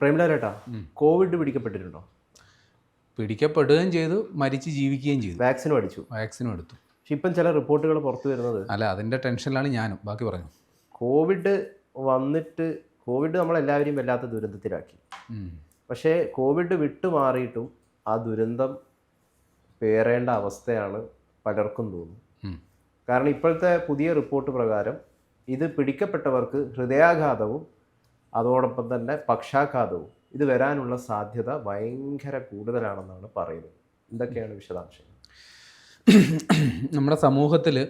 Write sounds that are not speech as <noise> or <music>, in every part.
പ്രേമിലാരേട്ടാ? Covid പിടിക്കപ്പെട്ടിട്ടുണ്ടോ? പിടിക്കപ്പെടുകയും ചെയ്തു മരിച്ച് ജീവിക്കുകയും ചെയ്തു. വാക്സിനും അടിച്ചു. വാക്സിനും എടുത്തു. പക്ഷെ ഇപ്പം ചില റിപ്പോർട്ടുകൾ പുറത്തു വരുന്നത് അല്ല അതിന്റെ ടെൻഷനിലാണ് ഞാനും. ബാക്കി പറഞ്ഞു. കോവിഡ് വന്നിട്ട് കോവിഡ് നമ്മളെല്ലാവരെയും വല്ലാത്ത ദുരന്തത്തിലാക്കി. പക്ഷേ കോവിഡ് വിട്ടുമാറിയിട്ടും ആ ദുരന്തം പേറേണ്ട അവസ്ഥയാണ് പലർക്കും തോന്നുന്നു. കാരണം ഇപ്പോഴത്തെ പുതിയ റിപ്പോർട്ട് പ്രകാരം ഇത് പിടിക്കപ്പെട്ടവർക്ക് ഹൃദയാഘാതവും അതോടൊപ്പം തന്നെ പക്ഷാഘാതവും. ഇത് വരാനുള്ള സാധ്യത ഭയങ്കര കൂടുതലാണെന്നാണ് പറയുന്നത്. എന്തൊക്കെയാണ് വിശദാംശങ്ങൾ? നമ്മുടെ സമൂഹത്തിൽ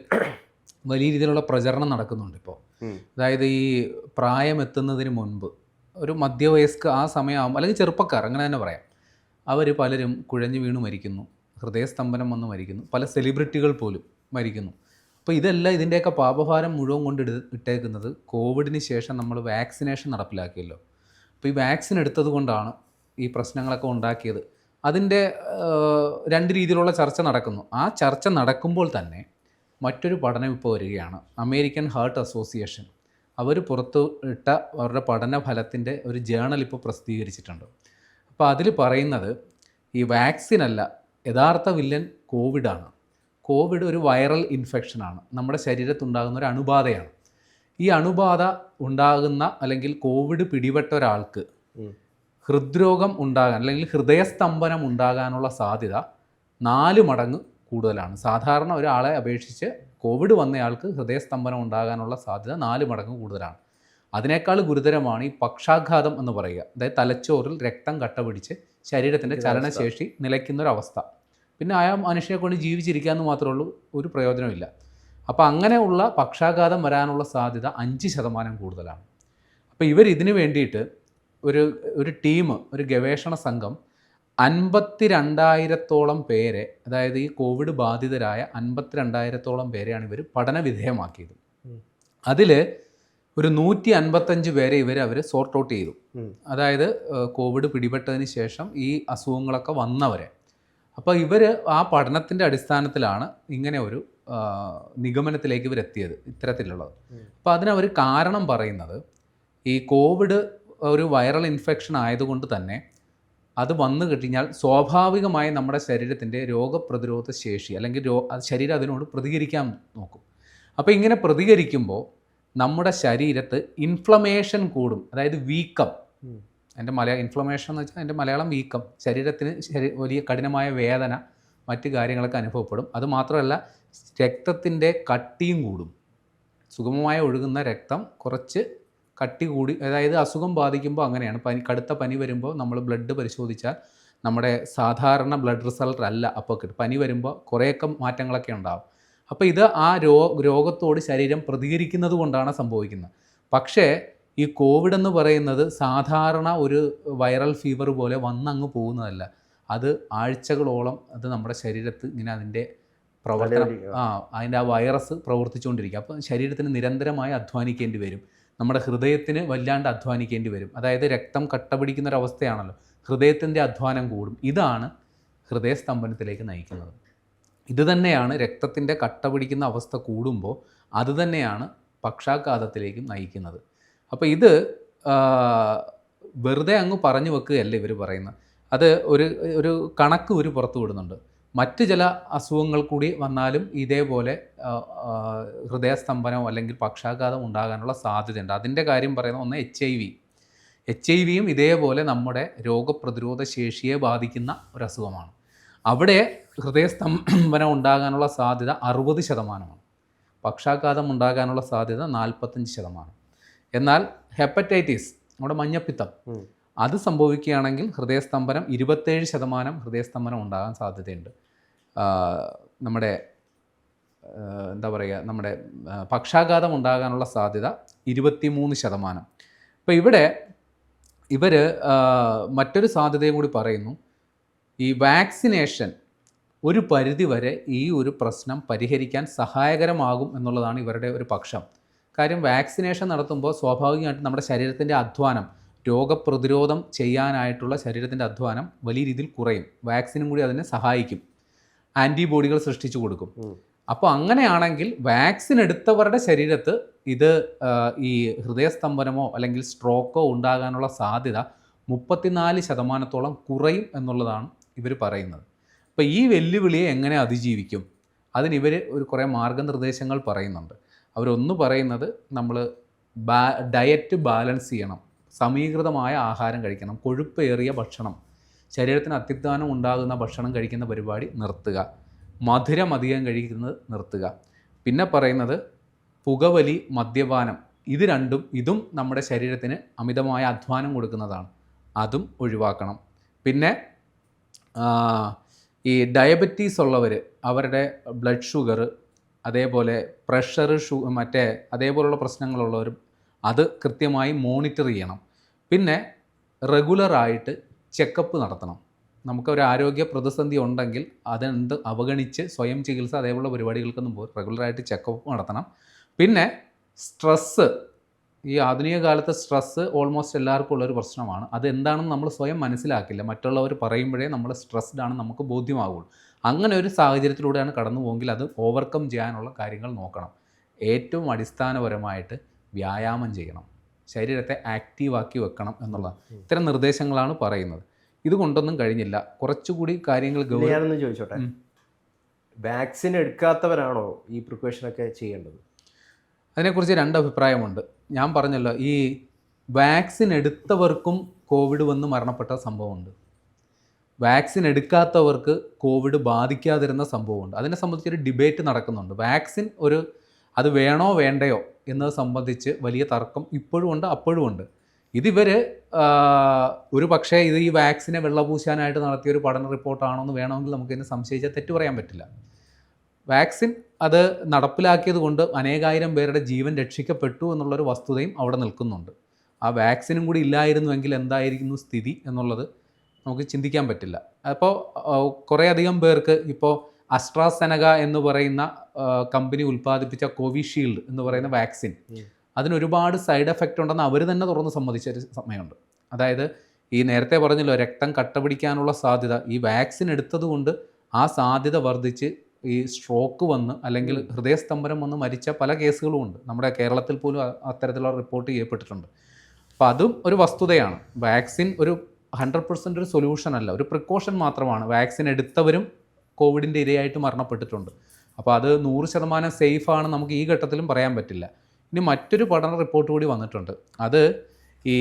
വലിയ രീതിയിലുള്ള പ്രചരണം നടക്കുന്നുണ്ട് ഇപ്പോൾ. അതായത് ഈ പ്രായമെത്തുന്നതിന് മുൻപ് ഒരു മധ്യവയസ്ക ആ സമയമാകുമ്പോൾ അല്ലെങ്കിൽ ചെറുപ്പക്കാർ അങ്ങനെ തന്നെ പറയാം. അവർ പലരും കുഴഞ്ഞു വീണ് മരിക്കുന്നു. ഹൃദയസ്തംഭനം വന്ന് മരിക്കുന്നു. പല സെലിബ്രിറ്റികൾ പോലും മരിക്കുന്നു. അപ്പോൾ ഇതെല്ലാം ഇതിന്റെയൊക്കെ പാപഭാരം മുഴുവൻ കൊണ്ട് ഇട്ടേക്കുന്നത് കോവിഡിന് ശേഷം നമ്മൾ വാക്സിനേഷൻ നടപ്പിലാക്കിയല്ലോ. അപ്പോൾ ഈ വാക്സിൻ എടുത്തത് കൊണ്ടാണ് ഈ പ്രശ്നങ്ങളൊക്കെ ഉണ്ടാക്കിയത്. അതിന്റെ രണ്ട് രീതിയിലുള്ള ചർച്ച നടക്കുന്നു. ആ ചർച്ച നടക്കുമ്പോൾ തന്നെ മറ്റൊരു പഠനം ഇപ്പോൾ വരികയാണ്. American heart association. അവർ പുറത്തു ഇട്ട അവരുടെ പഠന ഫലത്തിന്റെ ഒരു ജേണൽ ഇപ്പോൾ പ്രസിദ്ധീകരിച്ചിട്ടുണ്ട്. അപ്പോൾ അതിൽ പറയുന്നത് ഈ വാക്സിനല്ല യഥാർത്ഥ വില്ലൻ കോവിഡാണ്. കോവിഡ് ഒരു വൈറൽ ഇൻഫെക്ഷനാണ് നമ്മുടെ ശരീരത്തുണ്ടാകുന്ന ഒരു അണുബാധയാണ്. ഈ അണുബാധ ഉണ്ടാകുന്ന അല്ലെങ്കിൽ കോവിഡ് പിടിപെട്ട ഒരാൾക്ക് ഹൃദ്രോഗം ഉണ്ടാകാൻ അല്ലെങ്കിൽ ഹൃദയസ്തംഭനം ഉണ്ടാകാനുള്ള സാധ്യത നാല് മടങ്ങ് കൂടുതലാണ്. സാധാരണ ഒരാളെ അപേക്ഷിച്ച് കോവിഡ് വന്നയാൾക്ക് ഹൃദയസ്തംഭനം ഉണ്ടാകാനുള്ള സാധ്യത നാല് മടങ്ങ് കൂടുതലാണ്. അതിനേക്കാൾ ഗുരുതരമാണ് ഈ പക്ഷാഘാതം എന്ന് പറയുക. അതായത് തലച്ചോറിൽ രക്തം കട്ട പിടിച്ച് ശരീരത്തിന്റെ ചലനശേഷി നിലയ്ക്കുന്നൊരവസ്ഥ പിന്നെ ആ മനുഷ്യനെ കൊണ്ട് ജീവിച്ചിരിക്കാമെന്ന് മാത്രമേ ഉള്ളൂ ഒരു പ്രയോജനമില്ല അപ്പോൾ അങ്ങനെയുള്ള പക്ഷാഘാതം വരാനുള്ള സാധ്യത അഞ്ച് ശതമാനം കൂടുതലാണ്. അപ്പോൾ ഇവർ ഇതിന് വേണ്ടിയിട്ട് ഒരു ഒരു ടീം ഒരു ഗവേഷണ സംഘം അൻപത്തി രണ്ടായിരത്തോളം പേരെ അതായത് ഈ കോവിഡ് ബാധിതരായ അൻപത്തി രണ്ടായിരത്തോളം പേരെയാണ് ഇവർ പഠന വിധേയമാക്കിയത്. അതിൽ ഒരു നൂറ്റി അൻപത്തഞ്ച് പേരെ ഇവർ അവർ സോർട്ട് ഔട്ട് ചെയ്തു. അതായത് കോവിഡ് പിടിപെട്ടതിന് ശേഷം ഈ അസുഖങ്ങളൊക്കെ വന്നവരെ. അപ്പോൾ ഇവർ ആ പഠനത്തിന്റെ അടിസ്ഥാനത്തിലാണ് ഇങ്ങനെ ഒരു നിഗമനത്തിലേക്ക് ഇവരെത്തിയത് ഇത്തരത്തിലുള്ളത്. അപ്പോൾ അതിനവർ കാരണം പറയുന്നത് ഈ കോവിഡ് ഒരു വൈറൽ ഇൻഫെക്ഷൻ ആയതുകൊണ്ട് തന്നെ അത് വന്നു കഴിഞ്ഞാൽ സ്വാഭാവികമായി നമ്മുടെ ശരീരത്തിന്റെ രോഗപ്രതിരോധ ശേഷി അല്ലെങ്കിൽ രോ ശരീരം അതിനോട് പ്രതികരിക്കാൻ നോക്കും അപ്പോൾ ഇങ്ങനെ പ്രതികരിക്കുമ്പോൾ നമ്മുടെ ശരീരത്ത് ഇൻഫ്ലമേഷൻ കൂടും അതായത് വീക്കം. എന്റെ മലയാ ഇൻഫ്ലമേഷൻ എന്ന് വെച്ചാൽ എന്റെ മലയാളം വീക്കം. ശരീരത്തിന് ശരി- വലിയ കഠിനമായ വേദന മറ്റ് കാര്യങ്ങളൊക്കെ അനുഭവപ്പെടും. അത് മാത്രമല്ല രക്തത്തിന്റെ കട്ടിയും കൂടും. സുഗമമായി ഒഴുകുന്ന രക്തം കുറച്ച് കട്ടി കൂടി അതായത് അസുഖം ബാധിക്കുമ്പോൾ അങ്ങനെയാണ്. പനി കടുത്ത പനി വരുമ്പോൾ നമ്മൾ ബ്ലഡ് പരിശോധിച്ചാൽ നമ്മുടെ സാധാരണ ബ്ലഡ് റിസൾട്ട് അല്ല. അപ്പോൾ കിട്ടും. പനി വരുമ്പോൾ കുറേയൊക്കെ മാറ്റങ്ങളൊക്കെ ഉണ്ടാകും അപ്പോൾ ഇത് ആ രോ രോഗത്തോട് ശരീരം പ്രതികരിക്കുന്നത് കൊണ്ടാണ് സംഭവിക്കുന്നത്. പക്ഷേ ഈ കോവിഡ് എന്ന് പറയുന്നത് സാധാരണ ഒരു വൈറൽ ഫീവർ പോലെ വന്നങ്ങ് പോകുന്നതല്ല. അത് ആഴ്ചകളോളം അത് നമ്മുടെ ശരീരത്ത് ഇങ്ങനെ അതിന്റെ പ്രവർത്തനം ആ അതിന്റെ ആ വൈറസ് പ്രവർത്തിച്ചുകൊണ്ടിരിക്കുക അപ്പോൾ ശരീരത്തിന് നിരന്തരമായി അധ്വാനിക്കേണ്ടി വരും. നമ്മുടെ ഹൃദയത്തിന് വല്ലാണ്ട് അധ്വാനിക്കേണ്ടി വരും. അതായത് രക്തം കട്ട പിടിക്കുന്ന ഒരു അവസ്ഥയാണല്ലോ ഹൃദയത്തിന്റെ അധ്വാനം കൂടും. ഇതാണ് ഹൃദയസ്തംഭനത്തിലേക്ക് നയിക്കുന്നത്. ഇത് തന്നെയാണ് രക്തത്തിന്റെ കട്ട പിടിക്കുന്ന അവസ്ഥ കൂടുമ്പോൾ അത് തന്നെയാണ് പക്ഷാഘാതത്തിലേക്കും നയിക്കുന്നത്. അപ്പോൾ ഇത് വെറുതെ അങ്ങ് പറഞ്ഞു വെക്കുകയല്ല ഇവർ പറയുന്നത്. അത് ഒരു ഒരു കണക്ക് ഒരു പുറത്തു വിടുന്നുണ്ട്. മറ്റ് ചില അസുഖങ്ങൾ കൂടി വന്നാലും ഇതേപോലെ ഹൃദയസ്തംഭനമോ അല്ലെങ്കിൽ പക്ഷാഘാതം ഉണ്ടാകാനുള്ള സാധ്യതയുണ്ട്. അതിന്റെ കാര്യം പറയുന്ന ഒന്ന് H I V H I വിയും ഇതേപോലെ നമ്മുടെ രോഗപ്രതിരോധ ശേഷിയെ ബാധിക്കുന്ന ഒരു അസുഖമാണ് അവിടെ ഹൃദയസ്തംഭനം ഉണ്ടാകാനുള്ള സാധ്യത അറുപത് ശതമാനമാണ്. പക്ഷാഘാതം ഉണ്ടാകാനുള്ള സാധ്യത നാൽപ്പത്തഞ്ച് ശതമാനം. എന്നാൽ ഹെപ്പറ്റൈറ്റിസ് നമ്മുടെ മഞ്ഞപ്പിത്തം അത് സംഭവിക്കുകയാണെങ്കിൽ ഹൃദയസ്തംഭനം ഇരുപത്തേഴ് ശതമാനം ഹൃദയസ്തംഭനം ഉണ്ടാകാൻ സാധ്യതയുണ്ട്. നമ്മുടെ എന്താ പറയുക നമ്മുടെ പക്ഷാഘാതം ഉണ്ടാകാനുള്ള സാധ്യത ഇരുപത്തിമൂന്ന് ശതമാനം. അപ്പോൾ ഇവിടെ ഇവർ മറ്റൊരു സാധ്യതയും കൂടി പറയുന്നു. ഈ വാക്സിനേഷൻ ഒരു പരിധിവരെ ഈ ഒരു പ്രശ്നം പരിഹരിക്കാൻ സഹായകരമാകും എന്നുള്ളതാണ് ഇവരുടെ ഒരു പക്ഷം. കാര്യം വാക്സിനേഷൻ നടത്തുമ്പോൾ സ്വാഭാവികമായിട്ടും നമ്മുടെ ശരീരത്തിന്റെ അധ്വാനം രോഗപ്രതിരോധം ചെയ്യാനായിട്ടുള്ള ശരീരത്തിന്റെ അധ്വാനം വലിയ രീതിയിൽ കുറയും. വാക്സിനും കൂടി അതിനെ സഹായിക്കും. ആന്റിബോഡികൾ സൃഷ്ടിച്ചു കൊടുക്കും. അപ്പോൾ അങ്ങനെയാണെങ്കിൽ വാക്സിൻ എടുത്തവരുടെ ശരീരത്ത് ഇത് ഈ ഹൃദയസ്തംഭനമോ അല്ലെങ്കിൽ സ്ട്രോക്കോ ഉണ്ടാകാനുള്ള സാധ്യത മുപ്പത്തിനാല് ശതമാനത്തോളം കുറയും എന്നുള്ളതാണ് ഇവർ പറയുന്നത്. അപ്പോൾ ഈ വെല്ലുവിളിയെ എങ്ങനെ അതിജീവിക്കും? അതിന് ഇവർ ഒരു കുറേ മാർഗനിർദ്ദേശങ്ങൾ പറയുന്നുണ്ട്. അവരൊന്ന് പറയുന്നത് നമ്മൾ ബാ ഡയറ്റ് ബാലൻസ് ചെയ്യണം. സമീകൃതമായ ആഹാരം കഴിക്കണം. കൊഴുപ്പേറിയ ഭക്ഷണം. ശരീരത്തിന് അത്യുദ്ധാനം ഉണ്ടാകുന്ന ഭക്ഷണം കഴിക്കുന്ന പരിപാടി നിർത്തുക. മധുരം അധികം കഴിക്കുന്നത് നിർത്തുക. പിന്നെ പറയുന്നത് പുകവലി മദ്യപാനം. ഇത് രണ്ടും ഇതും നമ്മുടെ ശരീരത്തിന് അമിതമായ അധ്വാനം കൊടുക്കുന്നതാണ്. അതും ഒഴിവാക്കണം. പിന്നെ ഈ ഡയബറ്റീസ് ഉള്ളവർ അവരുടെ ബ്ലഡ് ഷുഗർ അതേപോലെ പ്രഷർ ഷു മറ്റേ അതേപോലുള്ള പ്രശ്നങ്ങളുള്ളവരും അത് കൃത്യമായി മോണിറ്റർ ചെയ്യണം. പിന്നെ റെഗുലറായിട്ട് ചെക്കപ്പ് നടത്തണം. നമുക്കൊരു ആരോഗ്യ പ്രതിസന്ധി ഉണ്ടെങ്കിൽ അതെന്ത് അവഗണിച്ച് സ്വയം ചികിത്സ അതേപോലുള്ള പരിപാടികൾക്കൊന്നും പോകും റെഗുലറായിട്ട് ചെക്കപ്പ് നടത്തണം. പിന്നെ സ്ട്രെസ്സ് ഈ ആധുനിക കാലത്തെ സ്ട്രെസ്സ് ഓൾമോസ്റ്റ് എല്ലാവർക്കും ഉള്ളൊരു പ്രശ്നമാണ്. അത് എന്താണെന്ന് നമ്മൾ സ്വയം മനസ്സിലാക്കില്ല. മറ്റുള്ളവർ പറയുമ്പോഴേ നമ്മൾ സ്ട്രെസ്ഡ് ആണ് നമുക്ക് ബോധ്യമാകുള്ളൂ അങ്ങനെ ഒരു സാഹചര്യത്തിലൂടെയാണ് കടന്നു പോകുമെങ്കിൽ അത് ഓവർകം ചെയ്യാനുള്ള കാര്യങ്ങൾ നോക്കണം. ഏറ്റവും അടിസ്ഥാനപരമായിട്ട് വ്യായാമം ചെയ്യണം. ശരീരത്തെ ആക്റ്റീവാക്കി വെക്കണം എന്നുള്ളതാണ്. ഇത്തരം നിർദ്ദേശങ്ങളാണ് പറയുന്നത്. ഇതുകൊണ്ടൊന്നും കഴിഞ്ഞില്ല. കുറച്ചുകൂടി കാര്യങ്ങൾ ഞാനൊന്ന് ചോദിച്ചോട്ടെ? വാക്സിൻ എടുക്കാത്തവരാണോ ഈ പ്രിക്കോഷൻ ഒക്കെ ചെയ്യേണ്ടത്? അതിനെക്കുറിച്ച് രണ്ട് അഭിപ്രായമുണ്ട്. ഞാൻ പറഞ്ഞല്ലോ ഈ വാക്സിൻ എടുത്തവർക്കും കോവിഡ് വന്ന് മരണപ്പെട്ട സംഭവമുണ്ട്. വാക്സിൻ എടുക്കാത്തവർക്ക് കോവിഡ് ബാധിക്കാതിരുന്ന സംഭവമുണ്ട്. അതിനെ സംബന്ധിച്ചൊരു ഡിബേറ്റ് നടക്കുന്നുണ്ട്. വാക്സിൻ ഒരു അത് വേണോ വേണ്ടയോ എന്നത് സംബന്ധിച്ച് വലിയ തർക്കം ഇപ്പോഴും ഉണ്ട് അപ്പോഴും ഉണ്ട്. ഇതിവർ ഒരു പക്ഷേ ഇത് ഈ വാക്സിനെ വെള്ളപൂശാനായിട്ട് നടത്തിയ ഒരു പഠന റിപ്പോർട്ടാണോ എന്ന് വേണമെങ്കിൽ നമുക്ക് ഇതിനെ സംശയിച്ചാൽ തെറ്റു പറയാൻ പറ്റില്ല. വാക്സിൻ അത് നടപ്പിലാക്കിയത് കൊണ്ട് അനേകായിരം പേരുടെ ജീവൻ രക്ഷിക്കപ്പെട്ടു എന്നുള്ളൊരു വസ്തുതയും അവിടെ നിൽക്കുന്നുണ്ട്. ആ വാക്സിനും കൂടി ഇല്ലായിരുന്നുവെങ്കിൽ എന്തായിരിക്കുന്നു സ്ഥിതി എന്നുള്ളത് നമുക്ക് ചിന്തിക്കാൻ പറ്റില്ല. അപ്പോൾ കുറേയധികം പേർക്ക് ഇപ്പോൾ അസ്ട്രാസെനക എന്ന് പറയുന്ന കമ്പനി ഉൽപ്പാദിപ്പിച്ച കോവിഷീൽഡ് എന്ന് പറയുന്ന വാക്സിൻ. അതിനൊരുപാട് സൈഡ് എഫക്റ്റ് ഉണ്ടെന്ന് അവർ തന്നെ തുറന്ന് സമ്മതിച്ച ഒരു സമയമുണ്ട്. അതായത് ഈ നേരത്തെ പറഞ്ഞല്ലോ രക്തം കട്ട പിടിക്കാനുള്ള സാധ്യത. ഈ വാക്സിൻ എടുത്തതുകൊണ്ട് ആ സാധ്യത വർദ്ധിച്ച് ഈ സ്ട്രോക്ക് വന്ന് അല്ലെങ്കിൽ ഹൃദയസ്തംഭനം വന്ന് മരിച്ച പല കേസുകളും ഉണ്ട്. നമ്മുടെ കേരളത്തിൽ പോലും അത്തരത്തിലുള്ള റിപ്പോർട്ട് ചെയ്യപ്പെട്ടിട്ടുണ്ട്. അപ്പോൾ അതും ഒരു വസ്തുതയാണ്. വാക്സിൻ ഒരു ഹൺഡ്രഡ് പെർസെന്റ് ഒരു സൊല്യൂഷൻ അല്ല. ഒരു പ്രിക്കോഷൻ മാത്രമാണ്. വാക്സിൻ എടുത്തവരും കോവിഡിന്റെ ഇരയായിട്ട് മരണപ്പെട്ടിട്ടുണ്ട്. അപ്പോൾ അത് നൂറ് ശതമാനം സേഫാണ് നമുക്ക് ഈ ഘട്ടത്തിലും പറയാൻ പറ്റില്ല. ഇനി മറ്റൊരു പഠന റിപ്പോർട്ട് കൂടി വന്നിട്ടുണ്ട്. അത് ഈ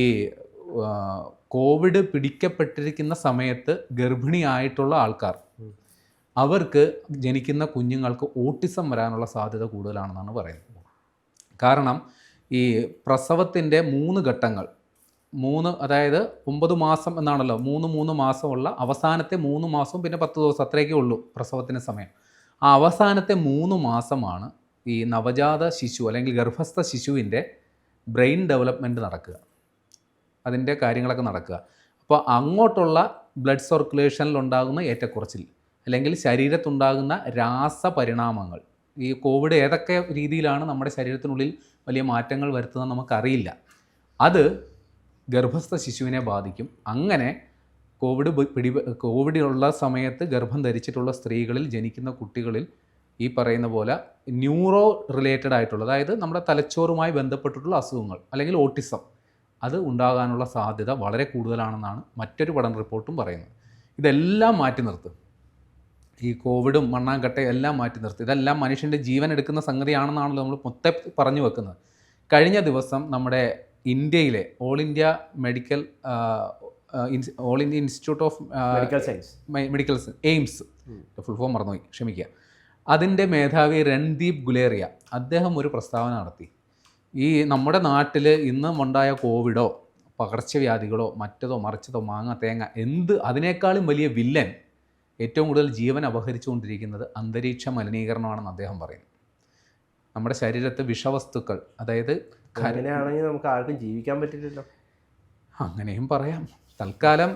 കോവിഡ് പിടിക്കപ്പെട്ടിരിക്കുന്ന സമയത്ത് ഗർഭിണിയായിട്ടുള്ള ആൾക്കാർ അവർക്ക് ജനിക്കുന്ന കുഞ്ഞുങ്ങൾക്ക് ഓട്ടിസം വരാനുള്ള സാധ്യത കൂടുതലാണെന്നാണ് പറയുന്നത്. കാരണം ഈ പ്രസവത്തിന്റെ മൂന്ന് ഘട്ടങ്ങൾ മൂന്ന് അതായത് ഒമ്പത് മാസം എന്നാണല്ലോ. മൂന്ന് മൂന്ന് മാസമുള്ള അവസാനത്തെ മൂന്ന് മാസവും പിന്നെ പത്ത് ദിവസം അത്രയൊക്കെ ഉള്ളൂ പ്രസവത്തിന് സമയം. ആ അവസാനത്തെ മൂന്ന് മാസമാണ് ഈ നവജാത ശിശു അല്ലെങ്കിൽ ഗർഭസ്ഥ ശിശുവിന്റെ ബ്രെയിൻ ഡെവലപ്മെന്റ് നടക്കുക. അതിന്റെ കാര്യങ്ങളൊക്കെ നടക്കുക. അപ്പോൾ അങ്ങോട്ടുള്ള ബ്ലഡ് സർക്കുലേഷനിൽ ഉണ്ടാകുന്ന ഏറ്റക്കുറച്ചിൽ അല്ലെങ്കിൽ ശരീരത്തുണ്ടാകുന്ന രാസപരിണാമങ്ങൾ. ഈ കോവിഡ് ഏതൊക്കെ രീതിയിലാണ് നമ്മുടെ ശരീരത്തിനുള്ളിൽ വലിയ മാറ്റങ്ങൾ വരുത്തുന്നത് നമുക്കറിയില്ല. അത് ഗർഭസ്ഥ ശിശുവിനെ ബാധിക്കും. അങ്ങനെ കോവിഡ് പിടി കോവിഡിലുള്ള സമയത്ത് ഗർഭം ധരിച്ചിട്ടുള്ള സ്ത്രീകളിൽ ജനിക്കുന്ന കുട്ടികളിൽ ഈ പറയുന്ന പോലെ ന്യൂറോ റിലേറ്റഡ് ആയിട്ടുള്ള അതായത് നമ്മുടെ തലച്ചോറുമായി ബന്ധപ്പെട്ടിട്ടുള്ള അസുഖങ്ങൾ അല്ലെങ്കിൽ ഓട്ടിസം അത് ഉണ്ടാകാനുള്ള സാധ്യത വളരെ കൂടുതലാണെന്നാണ് മറ്റൊരു പഠന റിപ്പോർട്ടും പറയുന്നത്. ഇതെല്ലാം മാറ്റി നിർത്തും. ഈ കോവിഡും മണ്ണാങ്കട്ടയും എല്ലാം മാറ്റി നിർത്തി. ഇതെല്ലാം മനുഷ്യന്റെ ജീവൻ എടുക്കുന്ന സംഗതിയാണെന്നാണല്ലോ നമ്മൾ മൊത്തം പറഞ്ഞു വെക്കുന്നത്. കഴിഞ്ഞ ദിവസം നമ്മുടെ ഇന്ത്യയിലെ all India medical all India institute of medical science medical AIIMS. Full form മറന്നുപോയി ക്ഷമിക്കുക. അതിന്റെ മേധാവി രൺദീപ് ഗുലേറിയ അദ്ദേഹം ഒരു പ്രസ്താവന നടത്തി. ഈ നമ്മുടെ നാട്ടിൽ ഇന്നും ഉണ്ടായ കോവിഡോ പകർച്ചവ്യാധികളോ മറ്റതോ മറിച്ചതോ മാങ്ങ തേങ്ങ എന്ത് അതിനേക്കാളും വലിയ വില്ലൻ ഏറ്റവും കൂടുതൽ ജീവൻ അപഹരിച്ചുകൊണ്ടിരിക്കുന്നത് അന്തരീക്ഷ മലിനീകരണമാണെന്ന് അദ്ദേഹം പറയുന്നു. നമ്മുടെ ശരീരത്തെ വിഷവസ്തുക്കൾ അതായത് ഖരനാണെങ്കിൽ അങ്ങനെയാണെങ്കിൽ നമുക്ക് ആർക്കും ജീവിക്കാൻ പറ്റില്ലല്ലോ. അങ്ങനെയും പറയാം. തൽക്കാലം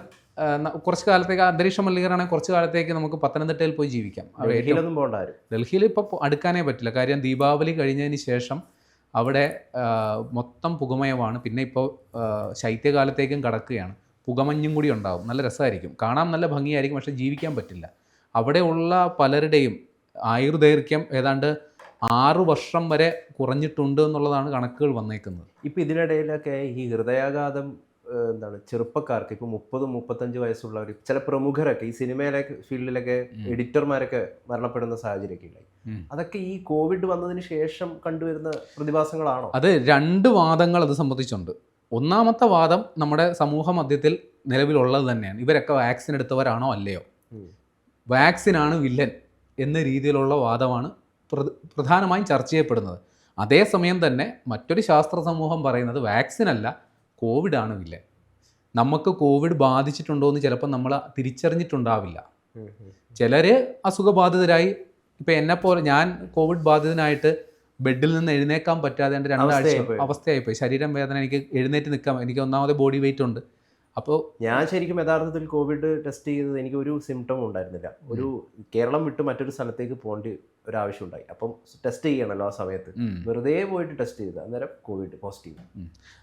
കുറച്ച് കാലത്തേക്ക് അന്തരീക്ഷ മലിനീകരണം കുറച്ച് കാലത്തേക്ക് നമുക്ക് പത്തനംതിട്ടയിൽ പോയി ജീവിക്കാം. ഡൽഹിയിലൊന്നും പോകണ്ട ഡൽഹിയിൽ ഇപ്പോൾ അടുക്കാനേ പറ്റില്ല. കാര്യം ദീപാവലി കഴിഞ്ഞതിന് ശേഷം അവിടെ മൊത്തം പുകമയമാണ്. പിന്നെ ഇപ്പോൾ ശൈത്യകാലത്തേക്കും കടക്കുകയാണ്. പുകമഞ്ഞും കൂടി ഉണ്ടാവും. നല്ല രസമായിരിക്കും. കാണാൻ നല്ല ഭംഗിയായിരിക്കും പക്ഷേ ജീവിക്കാൻ പറ്റില്ല. അവിടെയുള്ള പലരുടെയും ആയുർദൈർഘ്യം ഏതാണ്ട് ആറ് വർഷം വരെ കുറഞ്ഞിട്ടുണ്ട് എന്നുള്ളതാണ് കണക്കുകൾ വന്നേക്കുന്നത്. ഇപ്പം ഇതിനിടയിലൊക്കെ ഈ ഹൃദയാഘാതം എന്താണ് ചെറുപ്പക്കാർക്ക് ഇപ്പം മുപ്പത് മുപ്പത്തഞ്ച് വയസ്സുള്ളവർ ചില പ്രമുഖരൊക്കെ ഈ സിനിമയിലെ ഫീൽഡിലൊക്കെ. എഡിറ്റർമാരൊക്കെ മരണപ്പെടുന്ന സാഹചര്യമൊക്കെ ഉണ്ടായി. അതൊക്കെ ഈ കോവിഡ് വന്നതിന് ശേഷം കണ്ടുവരുന്ന പ്രതിഭാസങ്ങളാണോ? അത് രണ്ട് വാദങ്ങൾ അത് സംബന്ധിച്ചുണ്ട്. ഒന്നാമത്തെ വാദം നമ്മുടെ സമൂഹ മധ്യത്തിൽ നിലവിലുള്ളത് തന്നെയാണ്. ഇവരൊക്കെ വാക്സിൻ എടുത്തവരാണോ അല്ലയോ? വാക്സിനാണ് വില്ലൻ എന്ന രീതിയിലുള്ള വാദമാണ് പ്രധാനമായും ചർച്ച ചെയ്യപ്പെടുന്നത്. അതേസമയം തന്നെ മറ്റൊരു ശാസ്ത്ര സമൂഹം പറയുന്നത് വാക്സിൻ അല്ല കോവിഡ് ആണ് വില്ലൻ നമുക്ക് കോവിഡ് ബാധിച്ചിട്ടുണ്ടോ എന്ന് ചിലപ്പോൾ നമ്മൾ തിരിച്ചറിഞ്ഞിട്ടുണ്ടാവില്ല. ചിലർ അസുഖബാധിതരായി ഇപ്പം എന്നെ പോലെ ഞാൻ കോവിഡ് ബാധിതനായിട്ട് ബെഡിൽ നിന്ന് എഴുന്നേക്കാൻ പറ്റാതെ എന്റെ രണ്ടാഴ്ച അവസ്ഥയായിപ്പോയി. അവസ്ഥയായിപ്പോയി. ശരീരം വേദന എനിക്ക് എഴുന്നേറ്റ് നിൽക്കാൻ എനിക്ക് ഒന്നാമത് ബോഡി വെയിറ്റ് ഉണ്ട്. അപ്പോൾ ഞാൻ ശരിക്കും യഥാർത്ഥത്തിൽ കോവിഡ് ടെസ്റ്റ് ചെയ്തത് എനിക്ക് ഒരു സിംറ്റം ഉണ്ടായിരുന്നില്ല. ഒരു കേരളം വിട്ട് മറ്റൊരു സ്ഥലത്തേക്ക് പോകേണ്ട ഒരു ആവശ്യം ഉണ്ടായി. അപ്പം ടെസ്റ്റ് ചെയ്യണമല്ലോ ആ സമയത്ത്. വെറുതെ പോയിട്ട് ടെസ്റ്റ് ചെയ്ത് അന്നേരം കോവിഡ് പോസിറ്റീവ്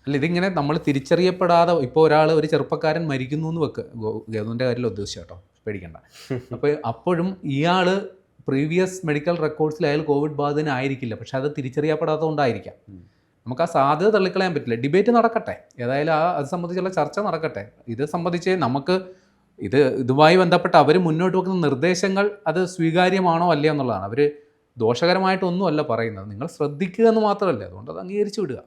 അല്ല ഇതിങ്ങനെ നമ്മൾ തിരിച്ചറിയപ്പെടാതെ ഇപ്പോൾ ഒരാൾ ഒരു ചെറുപ്പക്കാരൻ മരിക്കുന്നു എന്ന് വെക്ക്. ഗവൺമെന്റ് കാര്യത്തിൽ ഉദ്ദേശിച്ചു കേട്ടോ. പേടിക്കണ്ട. <laughs> അപ്പോൾ അപ്പോഴും ഇയാൾ പ്രീവിയസ് മെഡിക്കൽ റെക്കോർഡ്സിൽ അയാൾ കോവിഡ് ബാധിതനായിരിക്കില്ല. പക്ഷെ അത് തിരിച്ചറിയപ്പെടാത്തതുകൊണ്ടായിരിക്കാം. നമുക്ക് ആ സാധ്യത തള്ളിക്കളയാൻ പറ്റില്ല. ഡിബേറ്റ് നടക്കട്ടെ. ഏതായാലും ആ അത് സംബന്ധിച്ചുള്ള ചർച്ച നടക്കട്ടെ. ഇത് സംബന്ധിച്ച് നമുക്ക് ഇത് ഇതുമായി ബന്ധപ്പെട്ട് അവർ മുന്നോട്ട് വെക്കുന്ന നിർദ്ദേശങ്ങൾ അത് സ്വീകാര്യമാണോ അല്ലയോ എന്നുള്ളതാണ്. അവർ ദോഷകരമായിട്ടൊന്നുമല്ല പറയുന്നത്. നിങ്ങൾ ശ്രദ്ധിക്കുക എന്ന് മാത്രമല്ല. അതുകൊണ്ട് അത് അംഗീകരിച്ചു വിടുക.